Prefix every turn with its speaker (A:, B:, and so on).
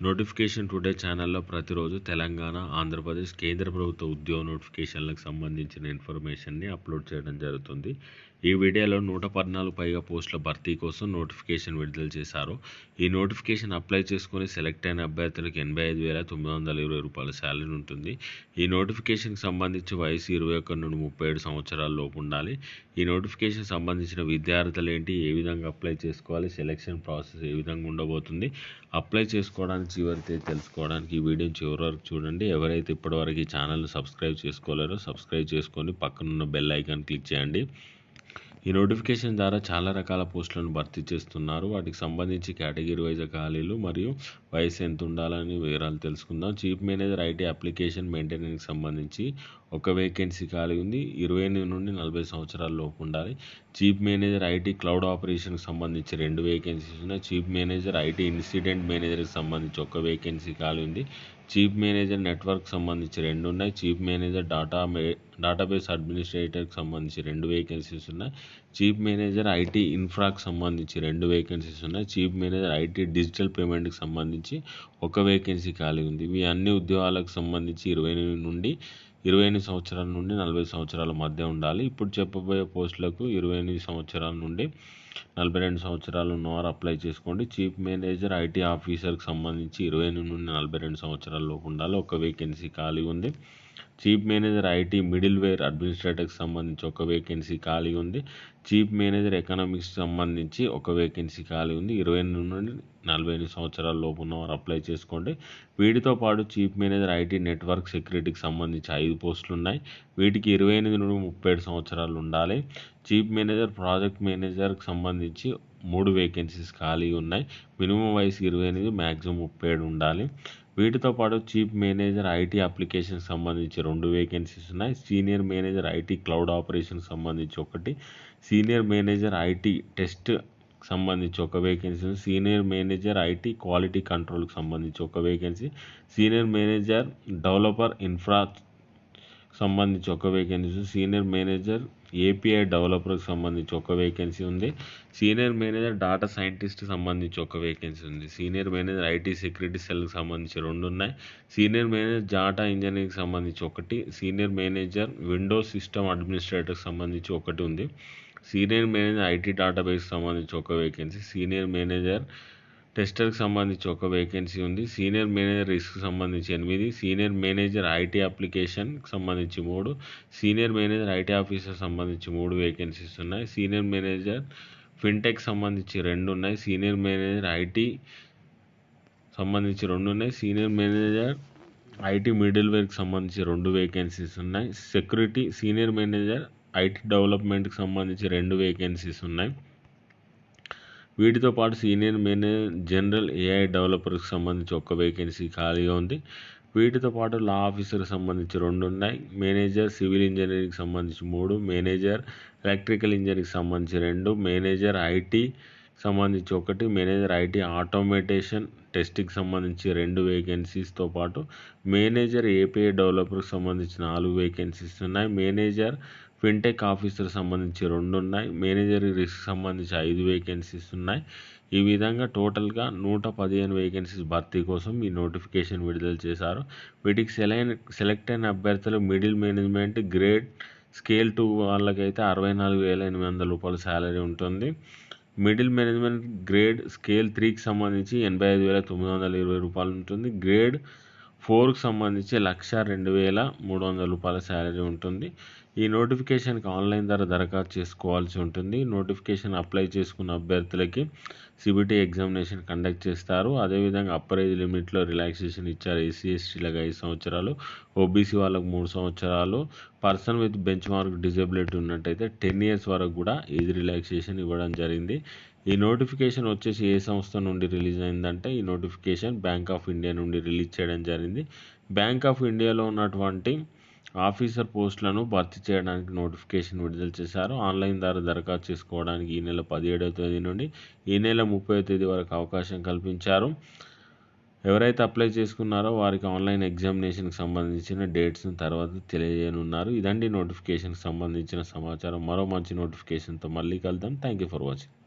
A: Notification today ఛానల్లో ప్రతిరోజు తెలంగాణ ఆంధ్రప్రదేశ్ కేంద్ర ప్రభుత్వ ఉద్యోగ నోటిఫికేషన్లకు సంబంధించిన ఇన్ఫర్మేషన్ని అప్లోడ్ చేయడం జరుగుతుంది. ఈ వీడియోలో నూట పద్నాలుగు పైగా పోస్టుల భర్తీ కోసం నోటిఫికేషన్ విడుదల చేశారు. ఈ నోటిఫికేషన్ అప్లై చేసుకుని సెలెక్ట్ అయిన అభ్యర్థులకు ఎనభై ఐదు వేల తొమ్మిది వందల ఇరవై రూపాయల శాలరీ ఉంటుంది. ఈ నోటిఫికేషన్కి సంబంధించి వయసు ఇరవై ఒకటి నుండి ముప్పై ఏడు సంవత్సరాల లోపు ఉండాలి. ఈ నోటిఫికేషన్ సంబంధించిన విద్యార్థులు ఏంటి ఏ విధంగా అప్లై చేసుకోవాలి సెలెక్షన్ ప్రాసెస్ ఏ విధంగా ఉండబోతుంది అప్లై చేసుకోవడానికి చివరి తెలుసుకోవడానికి ఈ వీడియో చివరి వరకు చూడండి. ఎవరైతే ఇప్పటివరకు ఈ ఛానల్ని సబ్స్క్రైబ్ చేసుకోలేరో సబ్స్క్రైబ్ చేసుకొని పక్కనున్న బెల్ ఐకాన్ క్లిక్ చేయండి. ఈ నోటిఫికేషన్ ద్వారా చాలా రకాల పోస్టులను భర్తీ చేస్తున్నారు. వాటికి సంబంధించి కేటగిరీ వైజ్ ఖాళీలు మరియు వయసు ఎంత ఉండాలని వివరాలు తెలుసుకుందాం. చీఫ్ మేనేజర్ ఐటీ అప్లికేషన్ మెయింటెనెన్స్కి సంబంధించి ఒక వేకెన్సీ ఖాళీ ఉంది. ఇరవై ఎనిమిది నుండి నలభై సంవత్సరాల లోపు ఉండాలి. చీఫ్ మేనేజర్ ఐటీ క్లౌడ్ ఆపరేషన్కి సంబంధించి రెండు వేకెన్సీస్ ఉన్నాయి. చీఫ్ మేనేజర్ ఐటీ ఇన్సిడెంట్ మేనేజర్కి సంబంధించి ఒక వేకెన్సీ ఖాళీ ఉంది. చీఫ్ మేనేజర్ నెట్వర్క్ సంబంధించి రెండు ఉన్నాయి. చీఫ్ మేనేజర్ డాటా మే డేటాబేస్ అడ్మినిస్ట్రేటర్కి సంబంధించి రెండు వేకెన్సీస్ ఉన్నాయి. చీఫ్ మేనేజర్ ఐటీ ఇన్ఫ్రాకి సంబంధించి రెండు వేకెన్సీస్ ఉన్నాయి. చీఫ్ మేనేజర్ ఐటీ డిజిటల్ పేమెంట్కి సంబంధించి ఒక వేకెన్సీ ఖాళీ ఉంది. ఇవి అన్ని ఉద్యోగాలకు సంబంధించి ఇరవై నుండి ఇరవై ఎనిమిది సంవత్సరాల నుండి నలభై సంవత్సరాల మధ్య ఉండాలి. ఇప్పుడు చెప్పబోయే పోస్టులకు ఇరవై ఎనిమిది సంవత్సరాల నుండి నలభై రెండు సంవత్సరాలు ఉన్నవారు అప్లై చేసుకోండి. చీఫ్ మేనేజర్ ఐటీ ఆఫీసర్కి సంబంధించి ఇరవై ఎనిమిది నుండి నలభై రెండు సంవత్సరాల లోపు ఉండాలి. ఒక వేకెన్సీ ఖాళీ ఉంది. Chief manager IT middleware అడ్మినిస్ట్రేటర్కి సంబంధించి ఒక వేకెన్సీ ఖాళీ ఉంది. చీఫ్ మేనేజర్ ఎకనామిక్స్ సంబంధించి ఒక వేకెన్సీ ఖాళీ ఉంది. ఇరవై ఎనిమిది నుండి నలభై ఎనిమిది సంవత్సరాల లోపు ఉన్నవారు అప్లై చేసుకోండి. వీటితో పాటు చీఫ్ మేనేజర్ ఐటీ నెట్వర్క్ సెక్యూరిటీకి సంబంధించి ఐదు పోస్టులు ఉన్నాయి. వీటికి ఇరవై ఎనిమిది నుండి ముప్పై ఏడు సంవత్సరాలు ఉండాలి. చీఫ్ మేనేజర్ ప్రాజెక్ట్ మేనేజర్కి సంబంధించి మూడు వేకెన్సీస్ ఖాళీ ఉన్నాయి. మినిమం వయసు ఇరవై ఎనిమిది మ్యాక్సిమం ముప్పై ఏడు ఉండాలి. వీటితో పాటు చీఫ్ మేనేజర్ ఐటీ అప్లికేషన్ సంబంధించి రెండు వేకెన్సీస్ ఉన్నాయి. Senior manager IT cloud operation సంబంధించి ఒకటి సీనియర్ మేనేజర్ ఐటీ టెస్ట్ సంబంధించి ఒక vacancy senior manager IT quality కంట్రోల్కి సంబంధించి ఒక vacancy. Senior manager developer infra సంబంధించి ఒక వేకెన్సీ సీనియర్ మేనేజర్ ఏపీఐ డెవలపర్కి సంబంధించి ఒక వేకెన్సీ ఉంది. సీనియర్ మేనేజర్ డాటా సైంటిస్ట్ సంబంధించి ఒక వేకెన్సీ ఉంది. సీనియర్ మేనేజర్ ఐటీ సెక్యూరిటీ సెల్కి సంబంధించి రెండు ఉన్నాయి. సీనియర్ మేనేజర్ డాటా ఇంజనీరింగ్కి సంబంధించి ఒకటి. సీనియర్ మేనేజర్ విండోస్ సిస్టమ్ అడ్మినిస్ట్రేటర్కి సంబంధించి ఒకటి ఉంది. సీనియర్ మేనేజర్ ఐటీ డేటాబేస్కి సంబంధించి ఒక వేకెన్సీ సీనియర్ మేనేజర్ టెస్టర్కి సంబంధించి ఒక వేకెన్సీ ఉంది. సీనియర్ మేనేజర్ రిస్క్ సంబంధించి ఎనిమిది. సీనియర్ మేనేజర్ ఐటీ అప్లికేషన్కి సంబంధించి మూడు. సీనియర్ మేనేజర్ ఐటీ ఆఫీసర్ సంబంధించి మూడు వేకెన్సీస్ ఉన్నాయి. సీనియర్ మేనేజర్ ఫిన్టెక్ సంబంధించి రెండు ఉన్నాయి. సీనియర్ మేనేజర్ ఐటీ సంబంధించి రెండు ఉన్నాయి. సీనియర్ మేనేజర్ ఐటీ మిడిల్ వేర్కి సంబంధించి రెండు వేకెన్సీస్ ఉన్నాయి. సెక్యూరిటీ సీనియర్ మేనేజర్ ఐటీ డెవలప్మెంట్కి సంబంధించి రెండు వేకెన్సీస్ ఉన్నాయి. వీటితో పాటు సీనియర్ మేనేజర్ జనరల్ ఏఐ డెవలపర్కి సంబంధించి ఒక వేకెన్సీ ఖాళీగా ఉంది. వీటితో పాటు లా ఆఫీసర్కి సంబంధించి రెండు ఉన్నాయి. మేనేజర్ సివిల్ ఇంజనీరింగ్కి సంబంధించి మూడు మేనేజర్ ఎలక్ట్రికల్ ఇంజనీరింగ్కి సంబంధించి రెండు మేనేజర్ ఐటీ సంబంధించి ఒకటి మేనేజర్ ఐటీ ఆటోమేటేషన్ టెస్ట్కి సంబంధించి రెండు వేకెన్సీస్తో పాటు మేనేజర్ ఏపీఐ డెవలపర్కి సంబంధించి నాలుగు వేకెన్సీస్ ఉన్నాయి. మేనేజర్ ఫిన్టెక్ ఆఫీసర్ సంబంధించి రెండు ఉన్నాయి మేనేజర్ రిస్క్ సంబంధించి ఐదు వేకెన్సీస్ ఉన్నాయి. ఈ విధంగా టోటల్గా నూట పదిహేను వేకెన్సీస్ భర్తీ కోసం ఈ నోటిఫికేషన్ విడుదల చేశారు. వీటికి సెలైన్ సెలెక్ట్ అయిన అభ్యర్థులు middle management grade scale two వాళ్ళకైతే అరవై నాలుగు వేల ఎనిమిది వందల రూపాయల శాలరీ ఉంటుంది. మిడిల్ మేనేజ్మెంట్ గ్రేడ్ స్కేల్ త్రీకి సంబంధించి ఎనభై ఐదు వేల తొమ్మిది వందల ఇరవై రూపాయలు ఉంటుంది. గ్రేడ్ ఫోర్కి సంబంధించి లక్ష రెండు వేల మూడు వందల రూపాయల శాలరీ ఉంటుంది. ఈ నోటిఫికేషన్కి ఆన్లైన్ ద్వారా దరఖాస్తు చేసుకోవాల్సి ఉంటుంది. నోటిఫికేషన్ అప్లై చేసుకున్న అభ్యర్థులకి సిబిటీ ఎగ్జామినేషన్ కండక్ట్ చేస్తారు. అదేవిధంగా అప్పర్ ఏజ్ లిమిట్లో రిలాక్సేషన్ ఇచ్చారు ఎస్సీ ఎస్టీలకు ఐదు సంవత్సరాలు ఓబీసీ వాళ్ళకు మూడు సంవత్సరాలు. Person with benchmark disability ఉన్నట్టయితే టెన్ ఇయర్స్ వరకు కూడా ఏజ్ రిలాక్సేషన్ ఇవ్వడం జరిగింది. ఈ నోటిఫికేషన్ వచ్చేసి ఏ సంస్థ నుండి రిలీజ్ అయిందంటే ఈ నోటిఫికేషన్ బ్యాంక్ ఆఫ్ ఇండియా నుండి రిలీజ్ చేయడం జరిగింది. బ్యాంక్ ఆఫ్ ఇండియాలో ఉన్నటువంటి ఆఫీసర్ పోస్టులను భర్తీ చేయడానికి నోటిఫికేషన్ విడుదల చేశారు. ఆన్లైన్ ద్వారా దరఖాస్తు చేసుకోవడానికి ఈ నెల పదిహేడవ తేదీ నుండి ఈ నెల ముప్పై తేదీ వరకు అవకాశం కల్పించారు. ఎవరైతే అప్లై చేసుకున్నారో వారికి ఆన్లైన్ ఎగ్జామినేషన్కి సంబంధించిన డేట్స్ని తర్వాత తెలియజేయనున్నారు. ఇదండి నోటిఫికేషన్కి సంబంధించిన సమాచారం. మరో మంచి నోటిఫికేషన్తో మళ్ళీ కలుద్దాం. Thank you for watching.